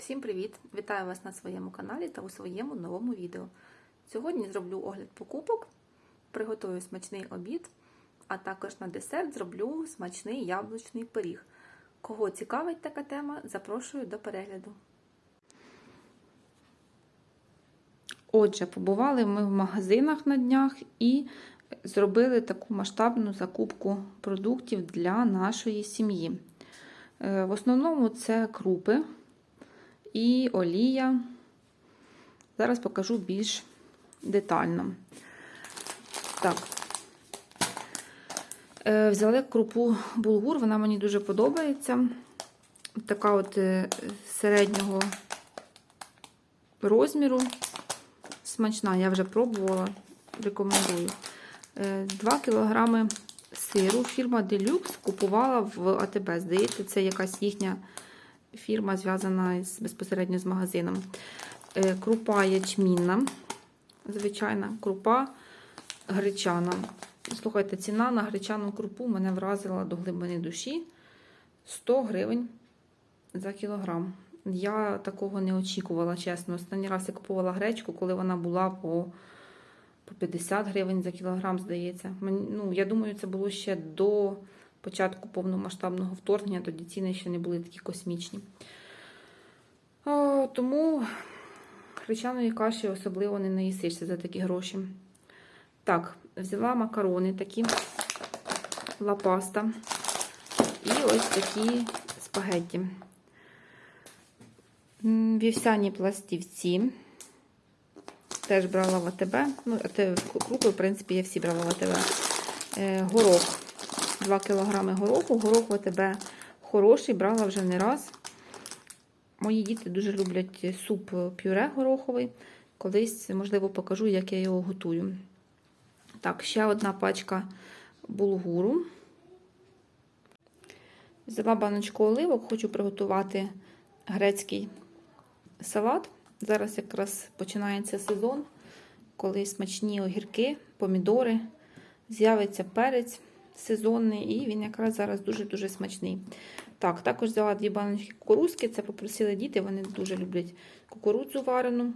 Всім привіт! Вітаю вас на своєму каналі та у своєму новому відео. Сьогодні зроблю огляд покупок, приготую смачний обід, а також на десерт зроблю смачний яблучний пиріг. Кого цікавить така тема, запрошую до перегляду. Отже, побували ми в магазинах на днях і зробили таку масштабну закупку продуктів для нашої сім'ї. Е, В основному це крупи і олія. Зараз покажу більш детально. Так, Е, взяли крупу булгур, вона мені дуже подобається. Така от е, середнього розміру. Смачна, я вже пробувала, рекомендую. 2 кг сиру фірма Deluxe купувала в АТБ. Здається, це якась їхня фірма, зв'язана безпосередньо з магазином. Е, Крупа ячмінна, звичайна крупа гречана. Слухайте, ціна на гречану крупу мене вразила до глибини душі 100 гривень за кілограм. Я такого не очікувала, чесно. Останній раз я купувала гречку, коли вона була по по 50 гривень за кілограм, здається. Мені, ну, Я думаю, це було ще до початку повномасштабного вторгнення, тоді ціни ще не були такі космічні. О, тому гречаної каші особливо не наїсишся за такі гроші. Так, взяла макарони такі, лапаста і ось такі спагетті. Вівсяні пластівці. Теж брала в АТБ. Ну, крупи, в принципі, я всі брала в АТБ. Е, горох. 2 кг гороху. Горох АТБ хороший, брала вже не раз. Мої діти дуже люблять суп пюре гороховий. Колись, можливо, покажу, як я його готую. Так, ще одна пачка булгуру. Взяла баночку оливок, хочу приготувати грецький салат. Зараз якраз починається сезон, коли смачні огірки, помідори, з'явиться перець сезонний, і він якраз зараз дуже-дуже смачний. Так, також взяла дві баночки кукурузки, це попросили діти, вони дуже люблять кукурудзу варену.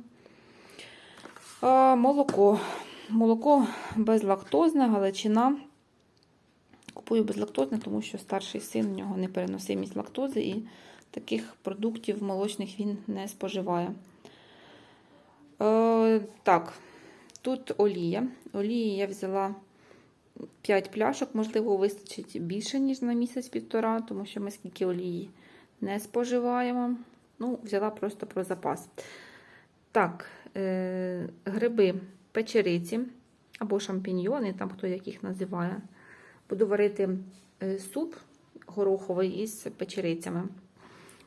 А, молоко. Молоко безлактозне, галичина. Купую безлактозне, тому що старший син у нього непереносимість лактози, і таких продуктів молочних він не споживає. Е, Так, тут олія. Олії я взяла 5 пляшок, можливо, вистачить більше, ніж на місяць-півтора, тому що ми скільки олії не споживаємо. Ну, взяла просто про запас. Так, е, гриби печериці або шампіньйони, там хто яких називає. Буду варити е, суп гороховий із печерицями.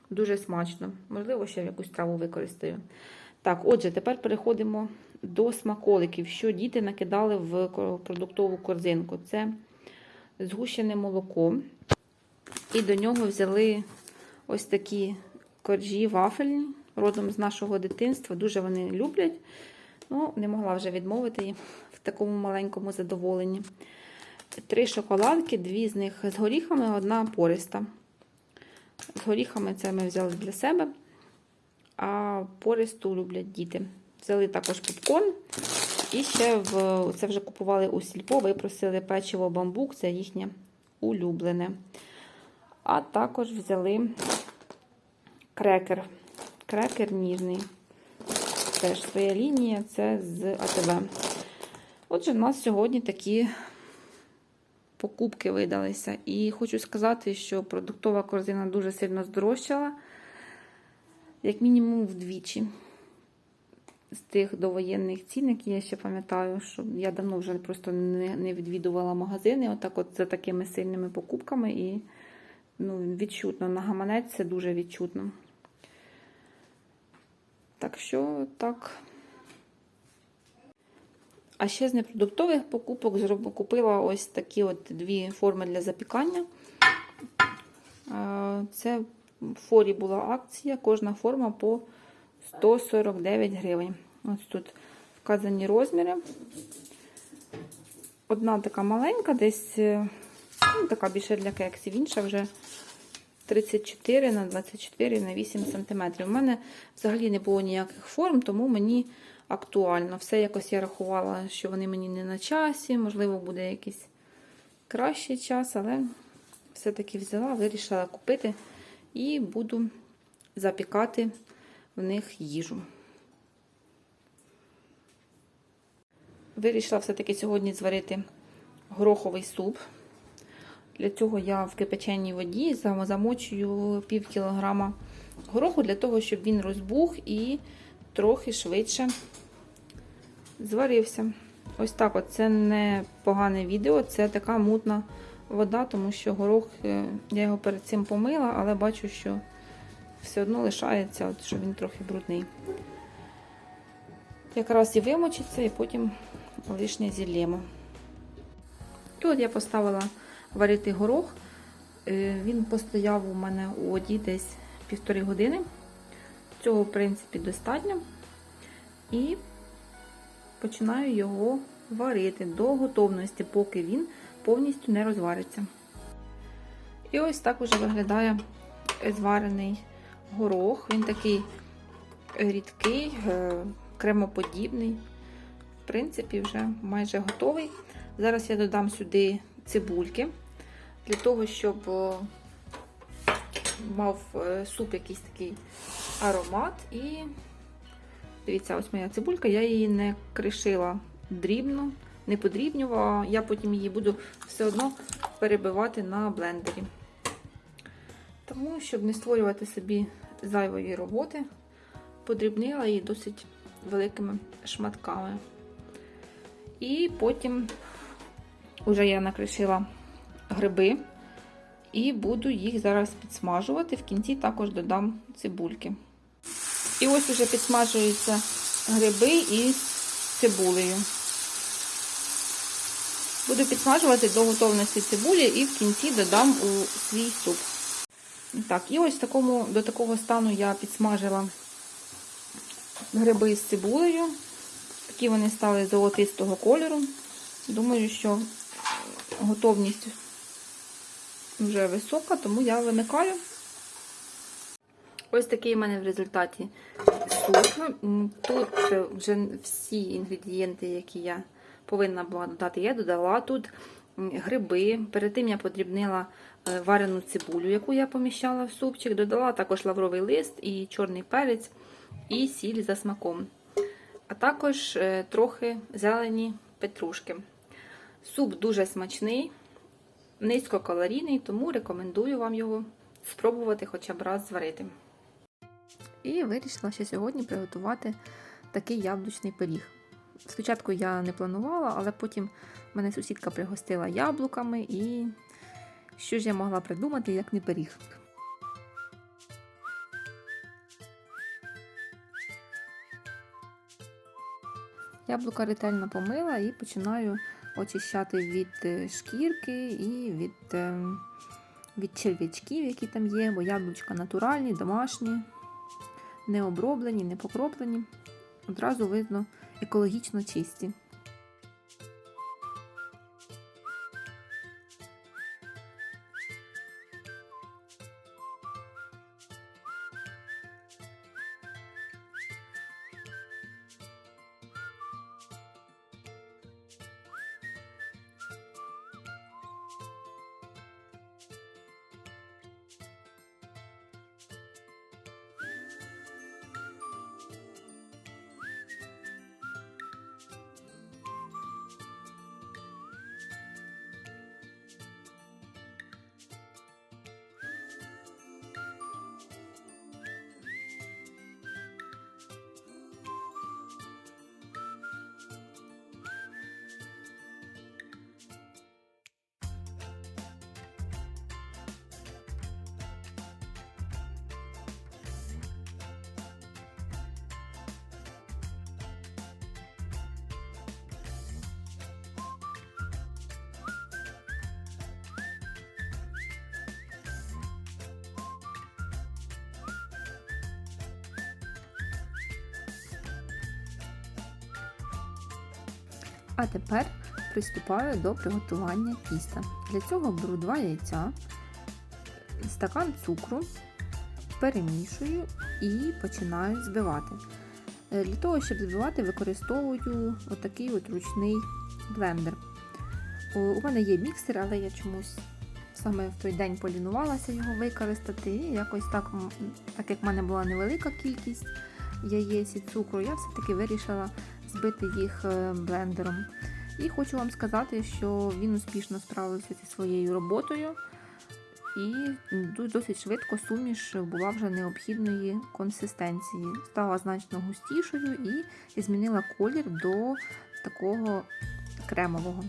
Дуже смачно. Можливо, ще якусь траву використаю. Так, отже, тепер переходимо до смаколиків, що діти накидали в продуктову корзинку. Це згущене молоко. І до нього взяли ось такі коржі вафельні, родом з нашого дитинства. Дуже вони люблять. Ну, не могла вже відмовити їм в такому маленькому задоволенні. Три шоколадки, дві з них з горіхами, одна пориста. З горіхами це ми взяли для себе, а пористу люблять діти. Взяли також попкорн. І ще в, це вже купували у сільпо, випросили печиво бамбук, це їхнє улюблене. А також взяли крекер. Крекер ніжний. Теж своя лінія, це з АТВ. Отже, в нас сьогодні такі покупки видалися. І хочу сказати, що продуктова корзина дуже сильно здорожчала, як мінімум вдвічі. З тих довоєнних цін, які я ще пам'ятаю, що я давно вже просто не не відвідувала магазини, отак от за такими сильними покупками, і ну, відчутно на гаманець це дуже відчутно. Так що так. А ще з непродуктових покупок зробила, купила ось такі от дві форми для запікання. Це в форі була акція, кожна форма по 149 гривень. Ось тут вказані розміри. Одна така маленька, десь ну, така більше для кексів, інша вже 34 на 24 на 8 см. У мене взагалі не було ніяких форм, тому мені актуально. Все якось я рахувала, що вони мені не на часі, можливо, буде якийсь кращий час, але все-таки взяла, вирішила купити і буду запікати в них їжу. Вирішила все-таки сьогодні зварити гороховий суп. Для цього я в кипяченій воді замочую пів кілограма гороху, для того, щоб він розбух і трохи швидше зварився. Ось так от це не погане відео, це така мутна вода, тому що горох, е, я його перед цим помила, але бачу, що все одно лишається, от, що він трохи брудний. Якраз і вимочиться, і потім лишнє зілємо. І от я поставила варити горох. Е, Він постояв у мене у воді десь півтори години. Цього, в принципі, достатньо. І починаю його варити до готовності, поки він повністю не розвариться. І ось так уже виглядає зварений горох. Він такий рідкий, е, кремоподібний. В принципі, вже майже готовий. Зараз я додам сюди цибульки, для того, щоб мав е, суп якийсь такий аромат. І дивіться, ось моя цибулька, я її не кришила дрібно, не подрібнювала, я потім її буду все одно перебивати на блендері. Тому, щоб не створювати собі зайвої роботи, подрібнила її досить великими шматками. І потім вже я накришила гриби і буду їх зараз підсмажувати. В кінці також додам цибульки. І ось уже підсмажуються гриби із цибулею. Буду підсмажувати до готовності цибулі і в кінці додам у свій суп. Так, і ось такому, до такого стану я підсмажила гриби з цибулею. Такі вони стали золотистого кольору. Думаю, що готовність вже висока, тому я вимикаю. Ось такий у мене в результаті суп. Тут вже всі інгредієнти, які я повинна була додати, я додала тут гриби. Перед тим я подрібнила варену цибулю, яку я поміщала в супчик. Додала також лавровий лист і чорний перець, і сіль за смаком. А також трохи зелені петрушки. Суп дуже смачний, низькокалорійний, тому рекомендую вам його спробувати хоча б раз зварити. І вирішила ще сьогодні приготувати такий яблучний пиріг. Спочатку я не планувала, але потім мене сусідка пригостила яблуками, і що ж я могла придумати, як не пиріг. Яблука ретельно помила і починаю очищати від шкірки і від, від черв'ячків, які там є, бо яблучка натуральні, домашні, не оброблені, не покроплені. Одразу видно екологічно чисті. А тепер приступаю до приготування тіста. Для цього беру два яйця, стакан цукру, перемішую і починаю збивати. Е, Для того, щоб збивати, використовую отакий от ручний блендер. У мене є міксер, але я чомусь саме в той день полінувалася його використати. І якось так, так як в мене була невелика кількість яєць і цукру, я все-таки вирішила збити їх е, блендером. І хочу вам сказати, що він успішно справився зі своєю роботою. І досить швидко суміш була вже необхідної консистенції. Стала значно густішою і змінила колір до такого кремового.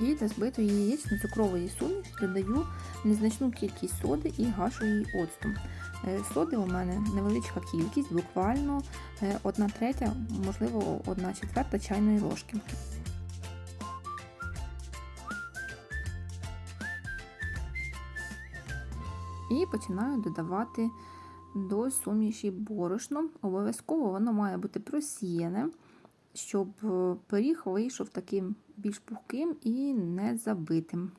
І до збитої яєчно-цукрової суміші додаю незначну кількість соди і гашу її оцтом. Е, Соди у мене невеличка кількість, буквально 1 третя, можливо, 1 четверта чайної ложки. І починаю додавати до суміші борошно. Обов'язково воно має бути просіяне, щоб е, пиріг вийшов таким більш пухким і не забитим.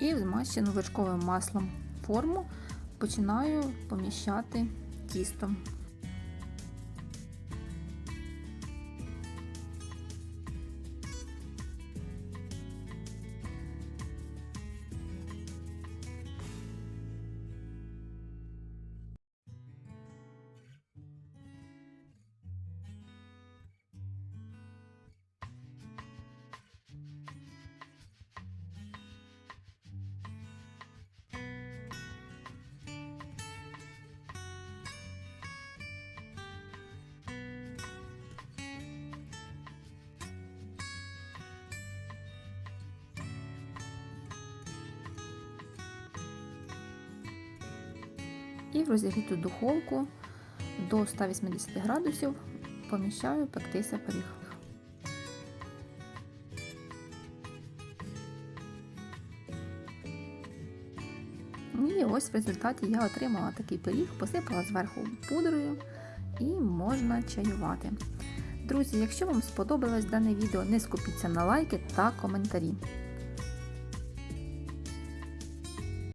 І змащену вершковим маслом форму починаю поміщати тісто. І в розігріту духовку до 180 градусів поміщаю пектися пиріг. І ось в результаті я отримала такий пиріг, посипала зверху пудрою і можна чаювати. Друзі, якщо вам сподобалось дане відео, не скупіться на лайки та коментарі.